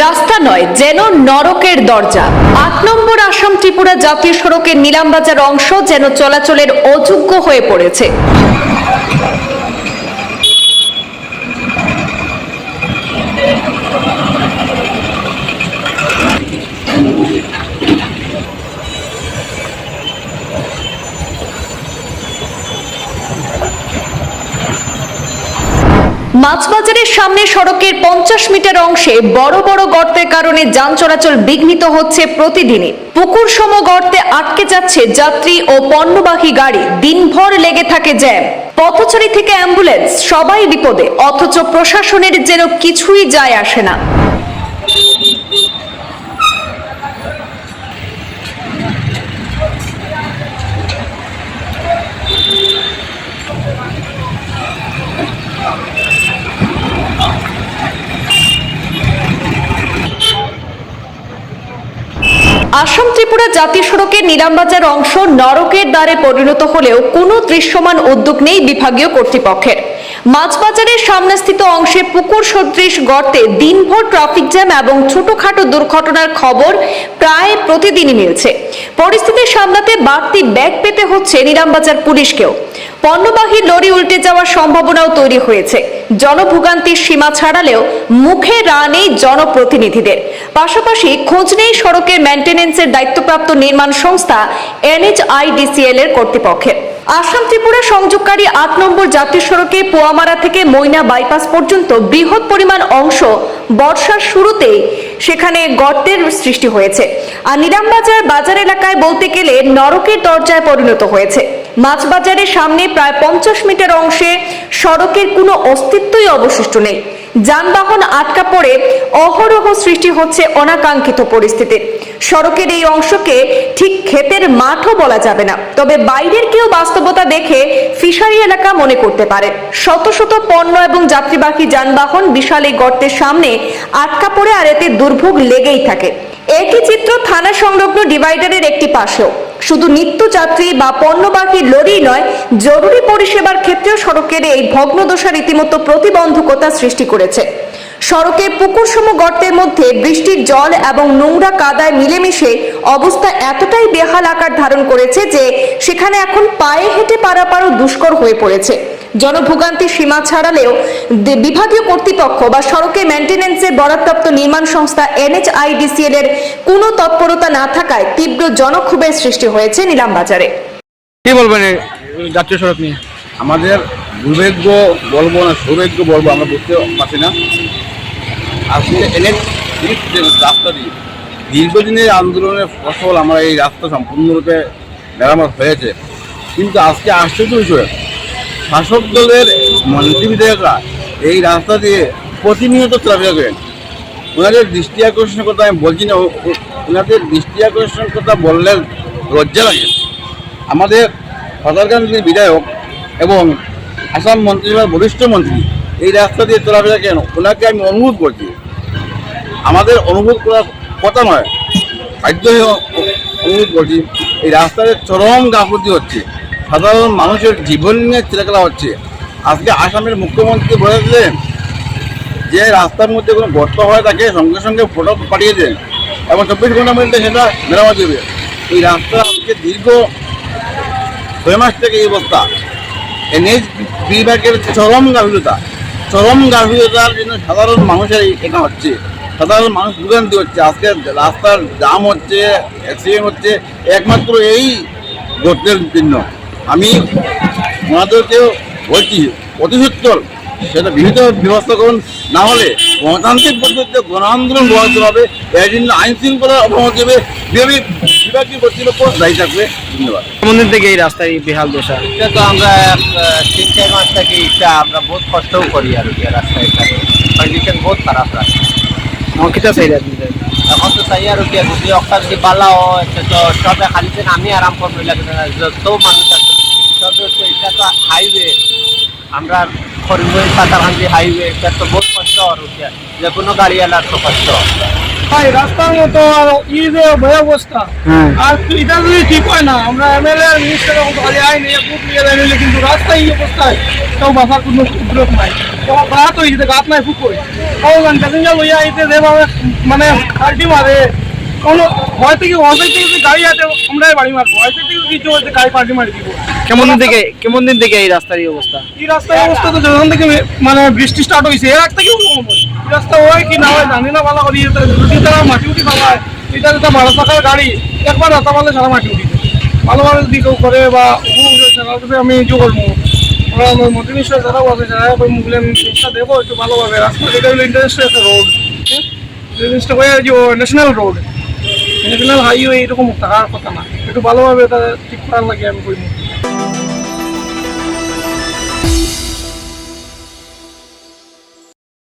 রাস্তা নয়, যেন নরকের দরজা। আট নম্বর আসাম ত্রিপুরা জাতীয় সড়কের নিলামবাজার অংশ যেন চলাচলের অযোগ্য হয়ে পড়েছে। মাছবাজারের সামনে সড়কের পঞ্চাশ মিটার অংশে বড় বড় গর্তের কারণে যান চলাচল বিঘ্নিত হচ্ছে প্রতিদিনই পুকুর সম গর্তে আটকে যাচ্ছে যাত্রী ও পণ্যবাহী গাড়ি। দিনভর লেগে থাকে জ্যাম। পথচারী থেকে অ্যাম্বুলেন্স, সবাই বিপদে। অথচ প্রশাসনের যেন কিছুই যায় আসে না। আসাম ত্রিপুরা জাতীয় সড়কের নিলামবাজার অংশ নরকের দ্বারে পরিণত হলেও কোনো দৃশ্যমান উদ্যোগ নেই বিভাগীয় কর্তৃপক্ষের। মাছবাজারের সামনেস্থিত অংশে পুকুর সদৃশ গর্তে দিনভর ট্রাফিক জ্যাম এবং ছোটখাটো দুর্ঘটনার খবর প্রায় প্রতিদিনই মিলছে। পরিস্থিতি সামলাতে বাড়তি ব্যাগ পেতে হচ্ছে নিলামবাজার পুলিশকেও। পণ্যবাহী লরি উল্টে যাওয়ার সম্ভাবনাও তৈরি হয়েছে। জনভোগান্তির সীমা ছাড়ালেও মুখে রা নেই জনপ্রতিনিধিদের। পাশাপাশি খোঁজ নেই সড়কের মেনটেন্যান্সের দায়িত্বপ্রাপ্ত নির্মাণ সংস্থা এনএইচআইডিসিএল এর কর্তৃপক্ষের। আসাম ত্রিপুরা সংযোগকারী আট নম্বর জাতীয় সড়কে পোয়ামারা থেকে ময়না বাইপাস পর্যন্ত বৃহৎ পরিমাণ অংশ বর্ষার শুরুতেই সেখানে গর্তের সৃষ্টি হয়েছে। আর নিলামবাজার বাজার এলাকায় বলতে গেলে নরকের দরজায় পরিণত হয়েছে। মাছ বাজারের সামনে প্রায় পঞ্চাশ মিটার অংশে সড়কের কোনো অস্তিত্বই অবশিষ্ট নেই। যানবাহন আটকা পড়ে অহরহ সৃষ্টি হচ্ছে অনাকাঙ্ক্ষিত পরিস্থিতির সড়কের এই অংশকে ঠিক ক্ষেতের মাঠও বলা যাবে না। তবে বাইরের কেউ বাস্তবতা দেখে ফিশারি এলাকা মনে করতে পারে। শত শত পণ্য এবং যাত্রীবাহী যানবাহন বিশাল এই গর্তের সামনে আটকা পড়ে আর এতে দুর্ভোগ লেগেই থাকে। একই চিত্র থানা সংলগ্ন ডিভাইডারের একটি পাশেও। শুধু নিত্যযাত্রী বা পণ্যবাহী লরি নয়, জরুরি পরিষেবার ক্ষেত্রেও সড়কের এই ভগ্নদশা রীতিমতো প্রতিবন্ধকতা সৃষ্টি করেছে। সড়কে পুকুরসম গর্তের মধ্যে বৃষ্টির জল এবং নোংরা কাদায় মিলেমিশে অবস্থা এতটাই বেহাল আকার ধারণ করেছে যে সেখানে এখন পায়ে হেঁটে পারাপারও দুষ্কর হয়ে পড়েছে। জনভোগান্তি সীমা ছাড়ালেও বিভাগীয় কর্তৃপক্ষ বা সড়কে মেনটেন্যান্সের বরাদ্দপ্ত নির্মাণ সংস্থা এনএইচআইডিসিএল এর কোনো তৎপরতা না থাকায় তীব্র জনক্ষোভের সৃষ্টি হয়েছে নিলামবাজারে। কি বলবেন জাতীয় সড়ক নিয়ে? আমাদের দুর্ভাগ্য বলব না সৌভাগ্য বলব আমরা বুঝতে পারছি না। আজকে এনে রাস্তা দিয়ে দীর্ঘদিনের আন্দোলনের ফসল আমরা এই রাস্তা সম্পূর্ণরূপে মেরামত হয়েছে। কিন্তু আজকে আশ্চর্য বিষয় শাসক দলের মন্ত্রী বিধায়করা এই রাস্তা দিয়ে প্রতিনিয়ত চলাফেরা করেন। ওনাদের দৃষ্টি আকর্ষণের কথা আমি বলছি না ওনাদের দৃষ্টি আকর্ষণের কথা বললে লজ্জা লাগে। আমাদের সদরকান্দির বিধায়ক এবং আসাম মন্ত্রিসভার বরিষ্ঠ মন্ত্রী এই রাস্তা দিয়ে চলাফেরা কেন? ওনাকে আমি অনুরোধ করছি। আমাদের অনুরোধ করার কথা নয়, বাধ্য অনুরোধ করছি, এই রাস্তায় চরম গাফতি হচ্ছে। সাধারণ মানুষের জীবন নিয়ে চিরাকেলা হচ্ছে। আজকে আসামের মুখ্যমন্ত্রী বলেছিলেন যে, রাস্তার মধ্যে কোনো গর্ত হয় তাকে সঙ্গে সঙ্গে ফটো পাঠিয়ে দেন এবং চব্বিশ ঘণ্টার মধ্যে সেটা মেরামত দেবে। এই রাস্তা আজকে দীর্ঘ ছয় মাস থেকে এই অবস্থা। এনএইচ বিভাগের চরম গাফিলতা, চরম গাফিলতার জন্য সাধারণ মানুষের এটা হচ্ছে। সাধারণ মানুষ ভোগান্তি হচ্ছে। আজকে রাস্তার জাম হচ্ছে অ্যাক্সিডেন্ট হচ্ছে, একমাত্র এই গর্তের জন্য। আমি ওনাদেরকেও বলছি অতি সত্তর সেটা বিহিত ব্যবস্থা করুন না হলে গণতান্ত্রিক পদ্ধতিতে গণ আন্দোলন গড়াতে হবে। এর জন্য আইন শৃঙ্খলার অবনতি হবে বিভাগীয় বিভাগীয় কর্তৃপক্ষ দায়ী থাকবে। ধন্যবাদ। থেকে এই রাস্তায় বেহাল দশা? এটা তো আমরা তিন চার মাস থেকে এটা আমরা বহুত কষ্টও করি আর কি রাস্তায় কন্ডিশন বহুত খারাপ রাস্তা। আমার কিতা চাই এখন তো চাই আর কি যদি অক্টা যদি পালা হয় তো সবে আমি আরাম করব লাগে যত মানুষ আছে তো এটা তো হাইওয়ে আমরা হাইওয়ে এটা তো বহুত কষ্ট আর কি যে কোনো গাড়ি এলার তো কষ্ট। ভাই রাস্তার মতো ই যে ভয় অবস্থা হ্যাঁ। আর এটা যদি ঠিক হয় না আমরা এমএলএ মিনিস্টার খালি আইন বুথ নিয়ে নিলে কিন্তু এই অবস্থায় কোনো সুযোগ নাই। হয়েছে গাত নাই ফুকুই কখন প্যাসেঞ্জার লইয়া আইতে যেভাবে মানে পাল্টি মারে কোনো হয় থেকে হয় থেকে গাড়ি আছে আমরাই বাড়ি মারবো। হয় থেকে কিছু হয়েছে গাড়ি পাল্টি মারি দিব। কেমন দিন থেকে, কেমন দিন থেকে এই রাস্তার এই অবস্থা? এই রাস্তার অবস্থা তো যখন থেকে মানে বৃষ্টি স্টার্ট হয়েছে এর আগ হয়। রাস্তা হয় কি না হয়, জানি না ভালো করি যদি তারা মাটি উঠি পালায় এটা যেটা বারো চাকার গাড়ি, একবার রাস্তা পারলে সারা মাটি উঠি যায়। ভালোভাবে যদি কেউ করে বা আমি ইয়ে করব? ওরা আমার মন্ত্রী মিশ্র যারাও আছে, যারা ওই আমি চেষ্টা ভালোভাবে। রাস্তা এটা হলো ইন্টারন্যাশনাল একটা রোড জিনিসটা হয়ে যে ন্যাশনাল রোড ন্যাশনাল হাইওয়ে এরকম থাকার কথা না। একটু ভালোভাবে এটা ঠিক করার লাগে আমি করি।